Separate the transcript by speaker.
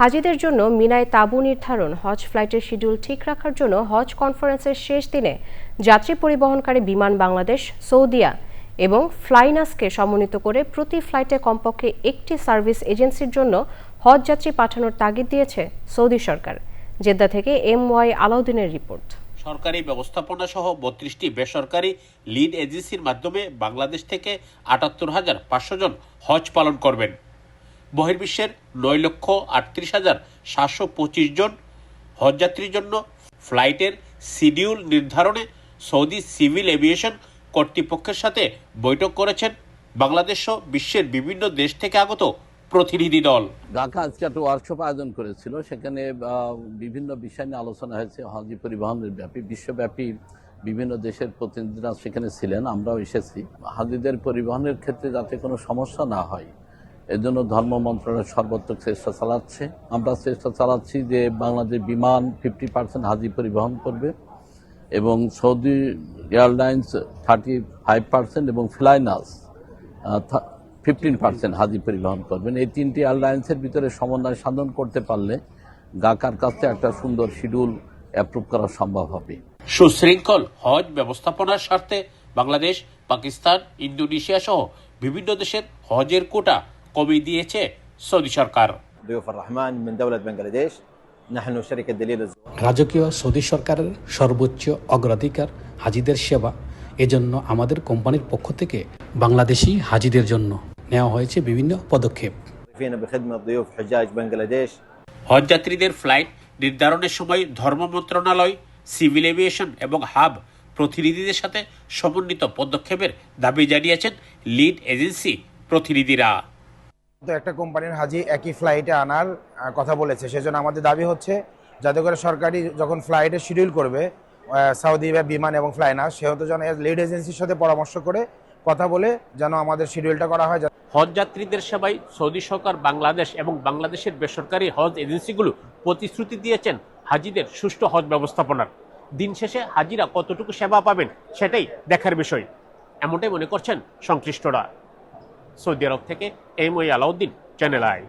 Speaker 1: হাজিদের জন্য মিনায় তাঁবু নির্ধারণ, হজ ফ্লাইটের শিডিউল ঠিক রাখার জন্য হজ কনফারেন্সের শেষ দিনে যাত্রী পরিবহনকারী বিমান বাংলাদেশ, সৌদিয়া এবং ফ্লাইনাসকে সমন্বিত করে প্রতি ফ্লাইটে কমপক্ষে একটি সার্ভিস এজেন্সির জন্য হজ যাত্রী পাঠানোর তাগিদ দিয়েছে সৌদি সরকার। জেদ্দা থেকে এম ওয়াই আলাউদ্দিনের রিপোর্ট।
Speaker 2: সরকারি ব্যবস্থাপনা সহ বত্রিশটি বেসরকারি লিড এজেন্সির মাধ্যমে বাংলাদেশ থেকে আটাত্তর হাজার পাঁচশো জন হজ পালন করবেন। বহির্বিশ্বের নয় লক্ষ আটত্রিশ হাজার সাতশো পঁচিশ জন হজযাত্রীর জন্য ফ্লাইটের শিডিউল নির্ধারণে সৌদি সিভিল এভিয়েশন কর্তৃপক্ষের সাথে বৈঠক করেছেন বাংলাদেশ বিশ্বের বিভিন্ন দেশ থেকে আগত প্রতিনিধি দল।
Speaker 3: ঢাকা আজকে একটা ওয়ার্কশপ আয়োজন করেছিল, সেখানে বিভিন্ন বিষয় নিয়ে আলোচনা হয়েছে হাজি পরিবহনের ব্যাপী, বিশ্বব্যাপী বিভিন্ন দেশের প্রতিনিধিরা সেখানে ছিলেন, আমরাও এসেছি। হাজিদের পরিবহনের ক্ষেত্রে যাতে কোনো সমস্যা না হয় এজন্য ধর্ম মন্ত্রণালয় সর্বোত্তক চেষ্টা চালাচ্ছে। আমরা চেষ্টা চালাচ্ছি যে বাংলাদেশ বিমান ফিফটি পার্সেন্ট হাজি পরিবহন করবে এবং Saudi Airlines thirty five percent এবং ফ্লাইনাস ফিফটিন পার্সেন্ট হাজি পরিবহন করবেন এই তিনটি এয়ারলাইন্সের ভিতরে সমন্বয় সাধন করতে পারলে গাকার কাছে একটা সুন্দর শিডিউল অ্যাপ্রুভ করা সম্ভব হবে।
Speaker 2: সুশৃঙ্খল হজ ব্যবস্থাপনার স্বার্থে বাংলাদেশ, পাকিস্তান, ইন্দোনেশিয়া সহ বিভিন্ন দেশের হজের কোটা কমিয়ে দিয়েছে সৌদি সরকার।
Speaker 4: রাজকীয় সৌদি সরকারের সর্বোচ্চ অগ্রাধিকার হাজিদের সেবা এজন্য আমাদের কোম্পানির পক্ষ থেকে বাংলাদেশি হাজিদের জন্য নেওয়া হয়েছে বিভিন্ন পদক্ষেপ।
Speaker 2: হজযাত্রীদের ফ্লাইট নির্ধারণের সময় ধর্ম মন্ত্রণালয় সিভিল এভিয়েশন এবং হাব প্রতিনিধিদের সাথে সমন্বিত পদক্ষেপের দাবি জানিয়েছেন লিড এজেন্সি প্রতিনিধিরা।
Speaker 5: তো একটা কোম্পানির হাজি একই ফ্লাইটে আনার কথা বলেছে। সেজন্য আমাদের দাবি হচ্ছে, যাতে করে সরকারি যখন ফ্লাইটে শিডিউল করবে সাউদি বা বিমান এবং ফ্লাইনার সেহেতু যেন লিড এজেন্সির সাথে পরামর্শ করে কথা বলে যেন আমাদের শিডিউলটা করা হয়। যাতে
Speaker 2: হজযাত্রীদের সেবায় সৌদি সরকার, বাংলাদেশ এবং বাংলাদেশের বেসরকারি হজ এজেন্সিগুলো প্রতিশ্রুতি দিয়েছেন হাজিদের সুষ্ঠু হজ ব্যবস্থাপনার। দিন শেষে হাজিরা কতটুকু সেবা পাবেন, সেটাই দেখার বিষয়। এমনটাই মনে করছেন সংশ্লিষ্টরা। সৌদি আরব থেকে এম ওই আলাউদ্দিন চ্যানেল আই